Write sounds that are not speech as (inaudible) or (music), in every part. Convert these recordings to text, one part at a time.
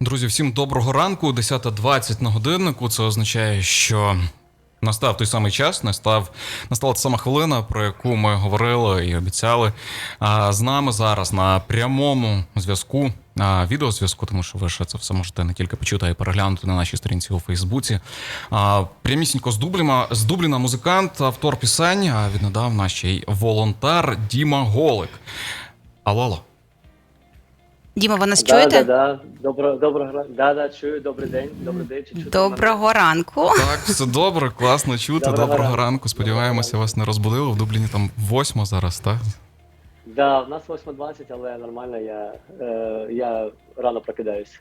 Друзі, всім доброго ранку. 10.20 на годиннику. Це означає, що настав той самий час, настав настала та сама хвилина, про яку ми говорили і обіцяли. А з нами зараз на прямому зв'язку, відеозв'язку, тому що ви ще це все можете не тільки почути, а й переглянути на нашій сторінці у Фейсбуці. А, прямісінько з Дубліна, з Дубліна музикант, автор пісень, а віднедавна ще й волонтер Діма Голик. Алло, алло. Діма, ви нас Да, чуєте? да, да. Добро, доброго да, да, чую, добрий день, добрий день. Чи чути Доброго ранку. Так, все добре, класно чути. Доброго Доброго, ранку. ранку. Сподіваємося, вас не розбудили. В Дубліні там восьма зараз, так? Да, в нас 8.20, але нормально, я, е, я рано прокидаюсь.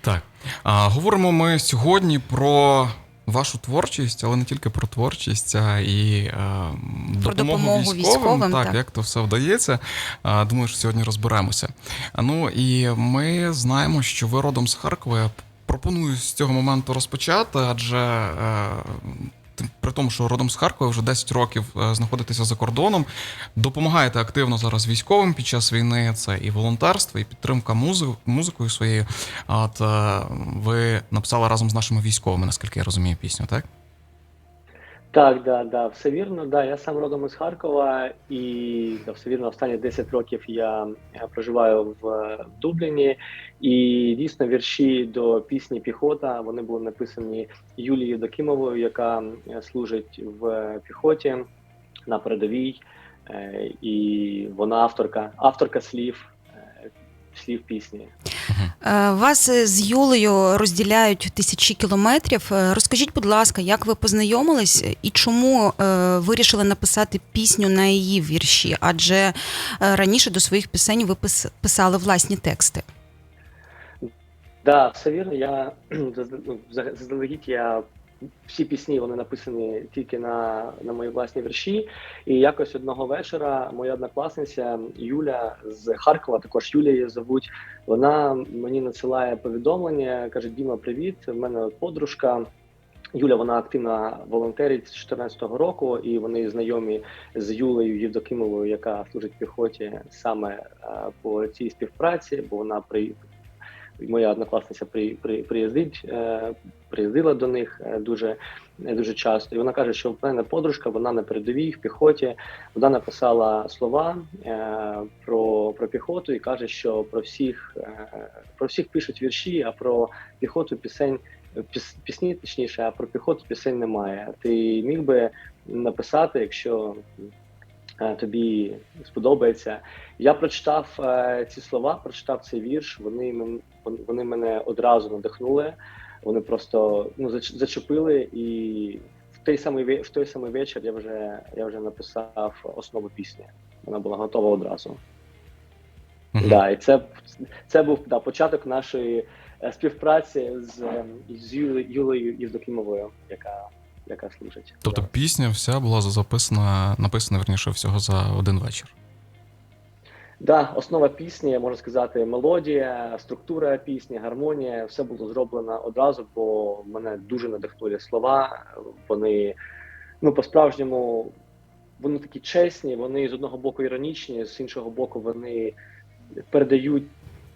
Так. А, говоримо ми сьогодні про вашу творчість, але не тільки про творчість, а і е, допомогу, допомогу військовим. військовим, так, так. як то все вдається. Думаю, що сьогодні розберемося. Ну і ми знаємо, що ви родом з Харкова. Я пропоную з цього моменту розпочати, адже. Е, При тому, що родом з Харкова вже 10 років е, знаходитеся за кордоном, допомагаєте активно зараз військовим під час війни. Це і волонтерство, і підтримка музи- музикою своєю. От е, ви написали разом з нашими військовими, наскільки я розумію, пісню, так? Так, да, да, все вірно. Да, я сам родом із Харкова, і да, все вірно, останні 10 років я е, проживаю в е, Дубліні. І дійсно вірші до пісні Піхота вони були написані Юлією Докимовою, яка е, служить в піхоті на передовій. Е, І вона авторка, авторка слів, е, слів пісні. Е, Вас е, з Юлею розділяють тисячі кілометрів. Е, Розкажіть, будь ласка, як ви познайомились і чому вирішили написати пісню на її вірші? Адже раніше до своїх пісень ви пис- писали власні тексти. Да, все вірно. Я зазд- (clears throat) за- заздалегідь я всі пісні вони написані тільки на, на мої власні вірші. І якось одного вечора моя однокласниця Юля з Харкова, також Юля її зовуть. Вона мені надсилає повідомлення, каже: Діма, привіт! В мене подружка. Юля, вона активно волонтерить з 2014 року, і вони знайомі з Юлею Євдокимовою, яка служить піхоті саме е, по цій співпраці, бо вона при моя однокласниця при, при, приїздить, е, приїздила до них е, дуже, е, дуже часто. І вона каже, що в мене подружка, вона на передовій в піхоті. Вона написала слова е, про, про піхоту і каже, що про всіх, е, про всіх пишуть вірші, а про піхоту пісень. Піс, пісні, точніше, а про піхоту пісень немає. Ти міг би написати, якщо тобі сподобається. Я прочитав е, ці слова, прочитав цей вірш. Вони вони мене одразу надихнули. Вони просто ну зач- зачепили, і в той самий в той самий вечір я вже я вже написав основу пісні. Вона була готова одразу. Мгм. Да, і це, це був да, початок нашої е, співпраці з, е, з Юлею, Євдокимовою, яка, яка служить. Тобто Да. пісня вся була записана, написана верніше всього за один вечір. Да, основа пісні, можна сказати, мелодія, структура пісні, гармонія, все було зроблено одразу, бо мене дуже надихнули слова. Вони ну по-справжньому вони такі чесні, вони з одного боку іронічні, з іншого боку, вони передають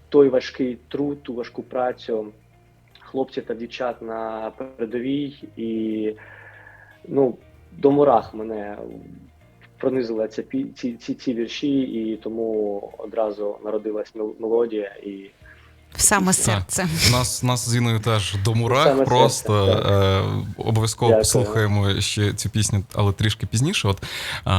той важкий труд, ту важку працю хлопців та дівчат на передовій, і ну до мурах мене пронизили ці ці, ці, ці вірші, і тому одразу народилась мелодія. І В саме Так. серце. Нас, нас з Іною теж до мурах. Саме просто е, обов'язково Дякую. послухаємо ще цю пісню, але трішки пізніше. От, а,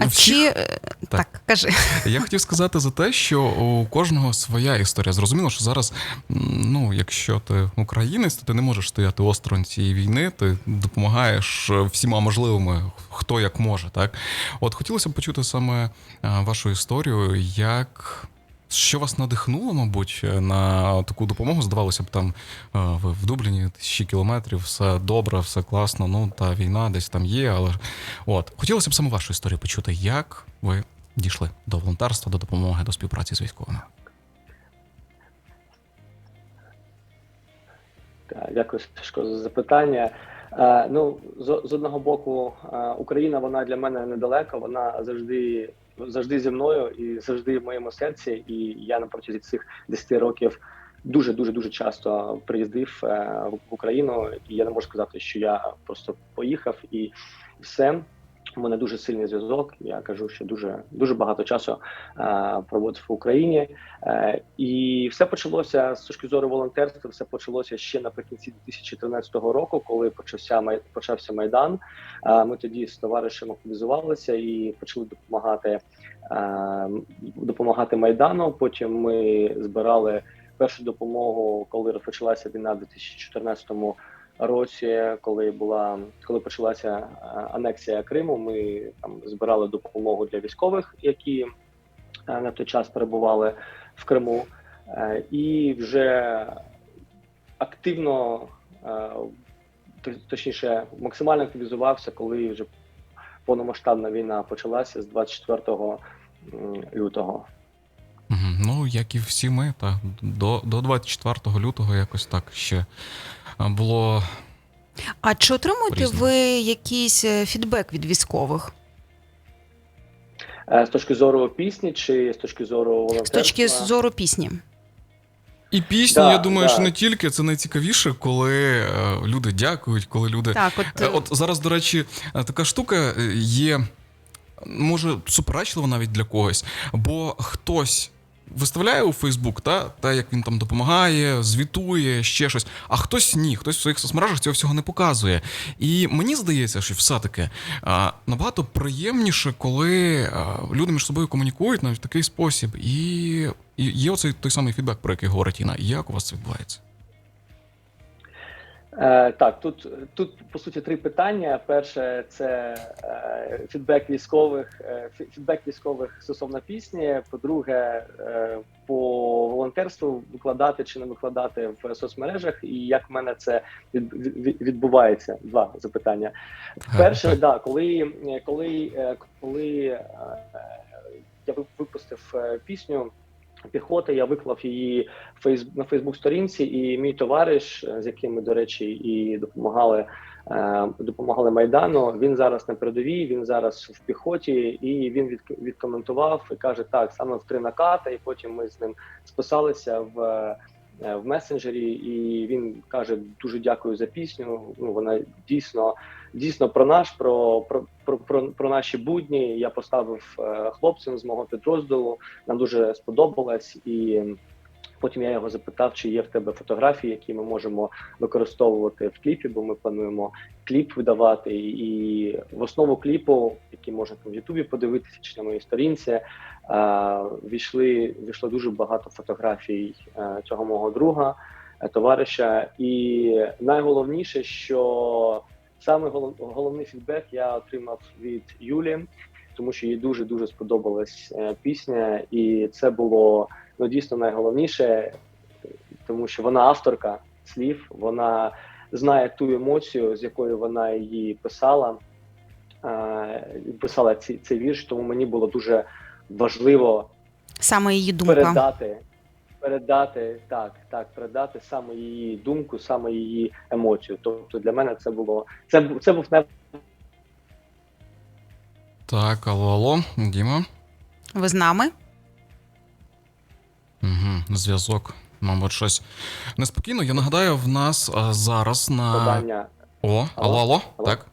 А всіх- чи е, так, кажи. Я хотів сказати за те, що у кожного своя історія. Зрозуміло, що зараз, ну, якщо ти українець, то ти не можеш стояти осторонь цієї війни, ти допомагаєш е, всіма можливими, хто як може. Так, от хотілося б почути саме е, вашу історію, як. Що вас надихнуло, мабуть, на таку допомогу? Здавалося б, там е, ви в Дубліні тисячі кілометрів, все добре, все класно. Ну та війна десь там є. Але от хотілося б саме вашу історію почути, як ви дійшли до волонтерства, до допомоги, до співпраці з військовими. Дякую, Сашко, за запитання. Е, ну, з, одного боку, е, Україна вона для мене недалека, вона завжди завжди зі мною і завжди в моєму серці. І я на протязі цих 10 років дуже дуже дуже часто приїздив е, в в Україну, і я не можу сказати, що я просто поїхав і все. У мене дуже сильний зв'язок. Я кажу, що дуже дуже багато часу е, проводив в Україні. Е, і все почалося з точки зору волонтерства. Все почалося ще наприкінці 2013 року, коли почався май- почався майдан. Е, ми тоді з товаришем активізувалися і почали допомагати е, допомагати майдану. Потім ми збирали першу допомогу, коли розпочалася війна в 2014 році, коли була коли почалася е, анексія Криму. Ми там збирали допомогу для військових, які е, на той час перебували в Криму, Е, і вже активно, точніше, максимально активізувався, коли вже повномасштабна війна почалася з 24 м, лютого. Ну, як і всі ми, так. До, до 24 лютого якось так ще було. А чи отримуєте По-різному. ви якийсь е, фідбек від військових? Е, З точки зору пісні чи з точки зору З точки зору пісні? І пісні, Да, я думаю, да. що не тільки це найцікавіше, коли е, люди дякують, коли люди. Так, от, Е, От зараз, до речі, е, така штука є, може, суперечлива навіть для когось, бо хтось. Виставляє у Фейсбук, та, та як він там допомагає, звітує, ще щось. А хтось ні, хтось в своїх соцмережах цього всього не показує. І мені здається, що все-таки а, набагато приємніше, коли люди між собою комунікують навіть в такий спосіб. І, є оцей той самий фідбек, про який говорить Інна. Як у вас це відбувається? Е, так, тут, тут по суті три питання. Перше це е, фідбек військових, е, фідбек військових стосовно пісні. По-друге, е, по волонтерству викладати чи не викладати в соцмережах, і як в мене це від, від- відбувається. Два запитання. Перше, да, коли, коли, е, коли е, я випустив е, пісню піхоти, я виклав її на Фейсбук-сторінці, і мій товариш, е, з яким ми, до речі, і допомагали, е, допомагали Майдану. Він зараз на передовій, він зараз в піхоті, і він від, відкоментував і каже: так, саме в три наката, і потім ми з ним списалися в. Е, В месенджері, і він каже: дуже дякую за пісню. Ну вона дійсно дійсно про наш, про, про, про, про, про наші будні. Я поставив е, хлопцям з мого підрозділу. Нам дуже сподобалось, і потім я його запитав, чи є в тебе фотографії, які ми можемо використовувати в кліпі, бо ми плануємо кліп видавати. І в основу кліпу, який можна в Ютубі подивитися, чи на моїй сторінці, е, війшли війшло дуже багато фотографій е, цього мого друга, е, товариша. І найголовніше, що саме голов- головний фідбек я отримав від Юлі, тому що їй дуже дуже сподобалась пісня, і це було ну дійсно найголовніше, тому що вона авторка слів, вона знає ту емоцію, з якою вона її писала. е, Писала ці, цей вірш, тому мені було дуже важливо Саме її думка. передати, передати так, так, передати саме її думку, саме її емоцію. Тобто для мене це було це, це був не Так, алло, алло, Діма. Ви з нами? Угу, зв'язок. Мабуть, щось неспокійно. Я нагадаю, в нас а, зараз на. подання. О, алло, алло, Алло? так.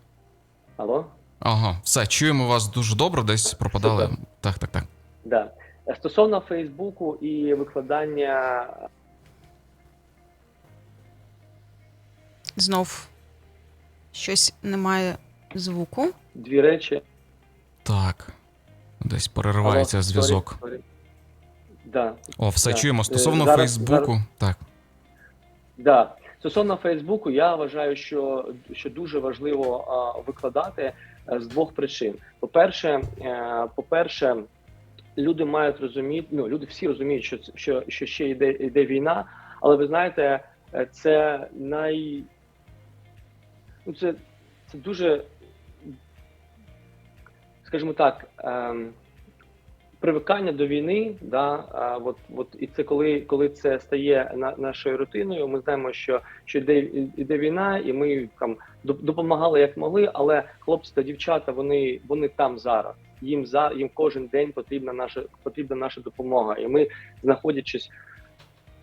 Алло? Ага, все, чуємо вас дуже добре, десь пропадали. Супер. Так, так, так. Да. Стосовно Фейсбуку і викладання Знов щось немає звуку. дві речі. Так. Десь переривається Алло, зв'язок. Да, О, все Да. чуємо. Е, Стосовно зараз- Фейсбуку. Так. Да. Стосовно Фейсбуку, я вважаю, що, що дуже важливо а, викладати е, з двох причин. По-перше, е, по-перше, люди мають розуміти, ну люди всі розуміють, що що, що ще йде, йде війна, але ви знаєте, це най ну, це, це дуже, скажімо так, ем, привикання до війни, да, а, от, от, і це коли, коли це стає на, нашою рутиною. Ми знаємо, що, що йде, йде війна, і ми там доп- допомагали як могли, але хлопці та дівчата вони, вони там зараз. Їм за їм кожен день потрібна наша потрібна наша допомога. І ми, знаходячись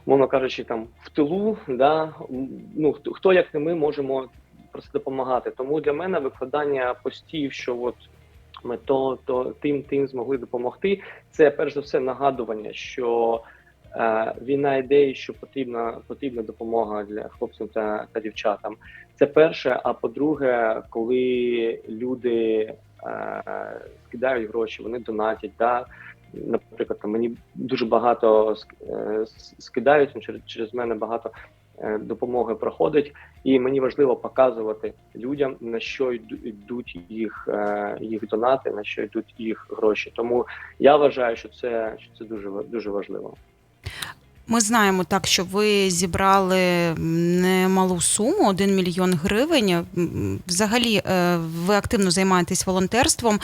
мовно кажучи, там в тилу, да, ну хто як не ми можемо просто допомагати. Тому для мене викладання постів, що от ми то, то тим, тим змогли допомогти. Це перш за все нагадування, що е, війна ідеї, що потрібна потрібна допомога для хлопцям та, та дівчатам. Це перше. А по-друге, коли люди е, скидають гроші, вони донатять. Да? Наприклад, там мені дуже багато е, скидають через, через мене багато допомоги проходить, і мені важливо показувати людям на що йдуть їх, е, їх донати, на що йдуть їх гроші. Тому я вважаю, що це що це дуже дуже важливо. Ми знаємо так, що ви зібрали немалу суму 1 мільйон гривень. Взагалі, е, ви активно займаєтесь волонтерством.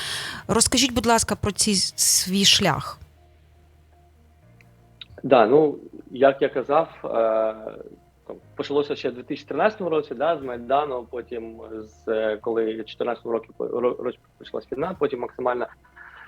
Розкажіть, будь ласка, про цей свій шлях. Да, ну як я казав, е, почалося ще в 2013 році, да, з Майдану, потім з е, коли в 2014 році по- ро- році почалась війна, потім максимально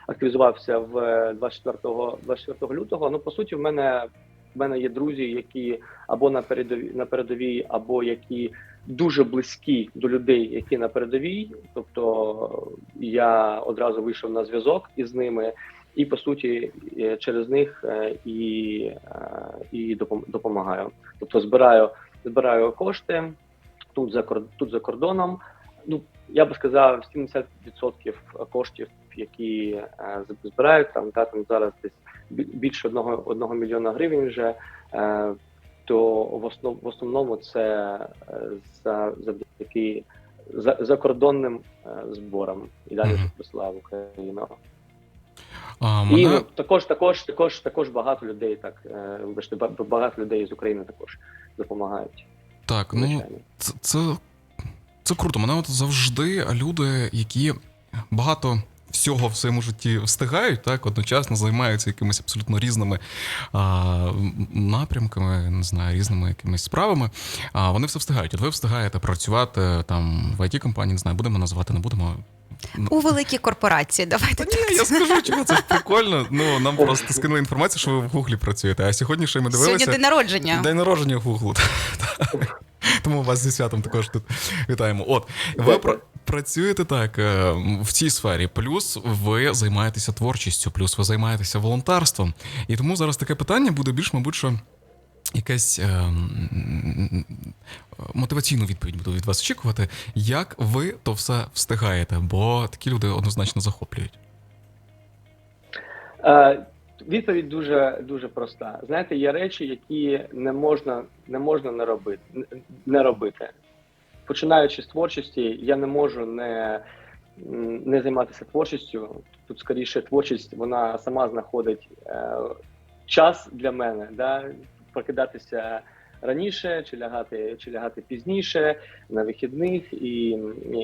активізувався в е, 24, 24 лютого. Ну, по суті, в мене в мене є друзі, які або на передовій на передовій, або які дуже близькі до людей, які на передовій. Тобто я одразу вийшов на зв'язок із ними. І по суті е, через них і, і допомагаю. Тобто збираю, збираю кошти тут за тут за кордоном. Ну я би сказав, 70% коштів, які е, збирають там, та там зараз десь бі- більше одного одного мільйона гривень вже. е, То в основ, в основному це е, за завдяки за закордонним е, зборам і далі Мгм. присилаю в Україну. А, І мене... ну, також, також, також, також багато людей, так е, вибачте, ба- багато людей з України також допомагають. Так, ну це, це, це круто. Мене от завжди люди, які багато всього в своєму житті встигають, так, одночасно займаються якимись абсолютно різними а, напрямками, не знаю, різними якимись справами. А вони все встигають. От ви встигаєте працювати там в it компанії не знаю, будемо називати, не будемо. У великій корпорації. Давайте Та так. ні, я скажу, чого це ж прикольно. Ну нам просто скинули інформацію, що ви в Гуглі працюєте. А сьогодні ще ми дивилися. Сьогодні день народження. День народження Гуглу. (laughs) Тому вас зі святом також тут вітаємо. От, ви пра- працюєте так е, в цій сфері, плюс ви займаєтеся творчістю, плюс ви займаєтеся волонтерством. І тому зараз таке питання буде більш, мабуть, що якась е, мотиваційну відповідь буду від вас очікувати. Як ви то все встигаєте? Бо такі люди однозначно захоплюють. Е, відповідь дуже дуже проста. Знаєте, є речі, які не можна не можна не робити. Не робити. Починаючи з творчості, я не можу не, не займатися творчістю. Тут скоріше творчість вона сама знаходить е, час для мене, да, прокидатися раніше, чи лягати, чи лягати пізніше на вихідних і,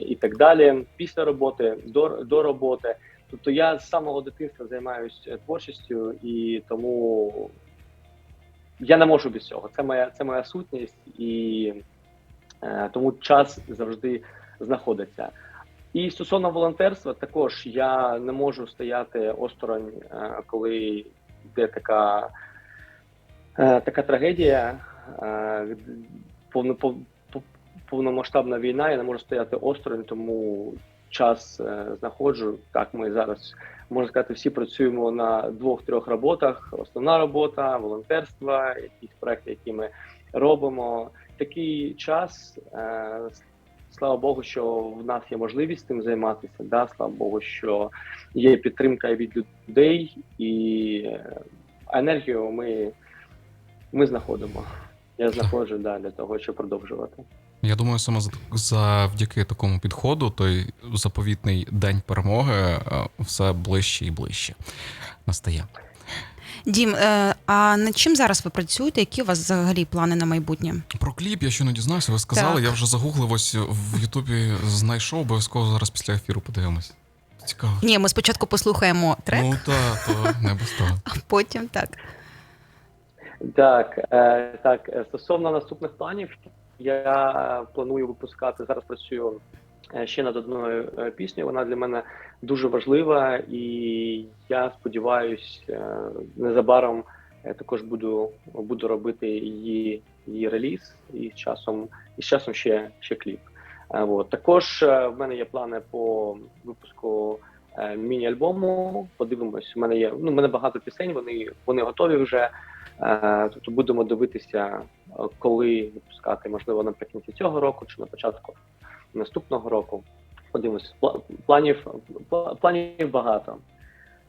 і, так далі. Після роботи, до, до роботи. Тобто я з самого дитинства займаюся творчістю, і тому я не можу без цього. Це моя, це моя сутність, і е, тому час завжди знаходиться. І стосовно волонтерства, також я не можу стояти осторонь, е, коли йде така, е, така трагедія, е, повно, пов- пов- повномасштабна війна. Я не можу стояти осторонь, тому час е, знаходжу. Так, ми зараз можна сказати, всі працюємо на двох-трьох роботах. Основна робота, волонтерство, якісь проекти, які ми робимо. Такий час. Е, Слава Богу, що в нас є можливість цим займатися. Да? Слава Богу, що є підтримка від людей, і е, енергію ми, ми знаходимо. Я знаходжу да, для того, щоб продовжувати. Я думаю, саме за- завдяки такому підходу, той заповітний день перемоги е, все ближче і ближче настає. Дім, е, а над чим зараз ви працюєте? Які у вас взагалі плани на майбутнє? Про кліп я ще не дізнався. Ви сказали, Так. я вже загуглив ось в Ютубі знайшов, обов'язково зараз після ефіру подивимось. Цікаво. Ні, ми спочатку послухаємо трек, Ну та, то не без того. а потім так. Так, е, так, е, стосовно наступних планів, я планую випускати зараз. Працюю е, ще над одною е, піснею. Вона для мене дуже важлива, і я сподіваюся, незабаром також буду, буду робити її, її реліз і з часом, і з часом ще, ще кліп. От. Також в мене є плани по випуску міні-альбому. Подивимось, у мене є ну, у мене багато пісень, вони, вони готові вже. Е, Тобто будемо дивитися, е, коли випускати, можливо, наприкінці цього року чи на початку наступного року. Подивимось, планів, планів багато.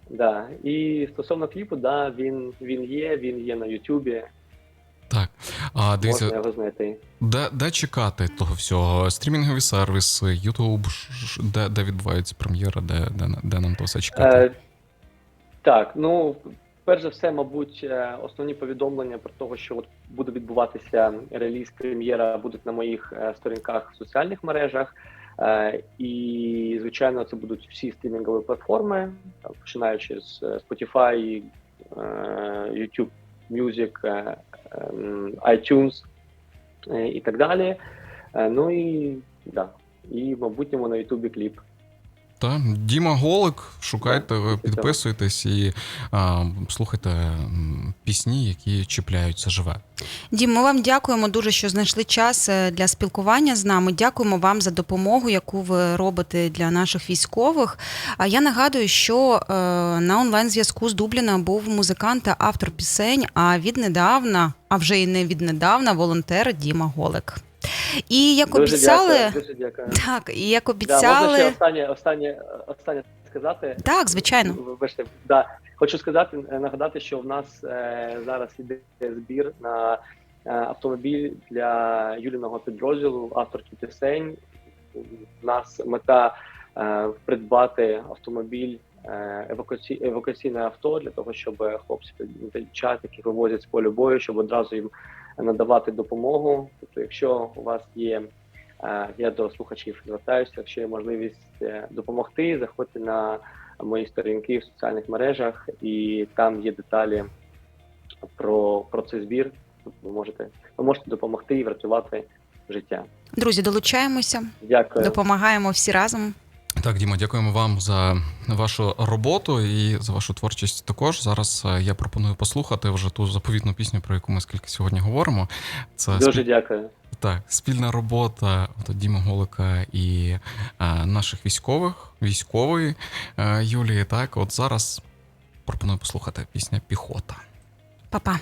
Да. І стосовно кліпу, да, він, він є, він є на Ютубі, Так. А дивіться, можна його знайти. де, де чекати того всього? Стрімінгові сервіси, Ютуб, де, де відбувається прем'єра, де, де, де нам то все чекати? Е, так, ну перш за все, мабуть, е, основні повідомлення про те, що от буде відбуватися реліз прем'єра, будуть на моїх е, сторінках в соціальних мережах. Е, і, звичайно, це будуть всі стрімінгові платформи, починаючи з Spotify, YouTube Music, ем, iTunes і так далі. Ну і да. І в майбутньому на Ютубі кліп. Та Діма Голик, шукайте, підписуйтесь і а, слухайте пісні, які чіпляються живе. Дім, ми вам дякуємо дуже, що знайшли час е, для спілкування з нами. Дякуємо вам за допомогу, яку ви робите для наших військових. А я нагадую, що е, на онлайн зв'язку з Дубліна був музикант та автор пісень. А віднедавна, а вже і не віднедавна, волонтер Діма Голик. І як Дуже обіцяли, дякую, дуже дякую. так, і як Да, обіцяли, можна ще останнє, останнє, останнє сказати. так, звичайно. Вибачте, да. Хочу сказати, е, нагадати, що в нас е, зараз іде збір на е, автомобіль для Юліного підрозділу, авторки пісень. У нас мета е, придбати автомобіль. е, евакуаці- евакуаційне авто для того, щоб хлопці та дівчат, які вивозять з полю бою, щоб одразу їм надавати допомогу. Тобто, якщо у вас є Е, Я до слухачів звертаюся. Якщо є можливість е, допомогти, заходьте на мої сторінки в соціальних мережах, і там є деталі про, про цей збір. Ви можете, ви можете допомогти і врятувати життя. Друзі, долучаємося, Дякую. допомагаємо всі разом. Так, Діма, дякуємо вам за вашу роботу і за вашу творчість. Також зараз е, я пропоную послухати вже ту заповітну пісню, про яку ми скільки сьогодні говоримо. Це Дуже спіль- дякую. так, спільна робота от, Діми Голика і е, наших військових, військової е, Юлії. Так, от зараз пропоную послухати пісня Піхота. Па-па.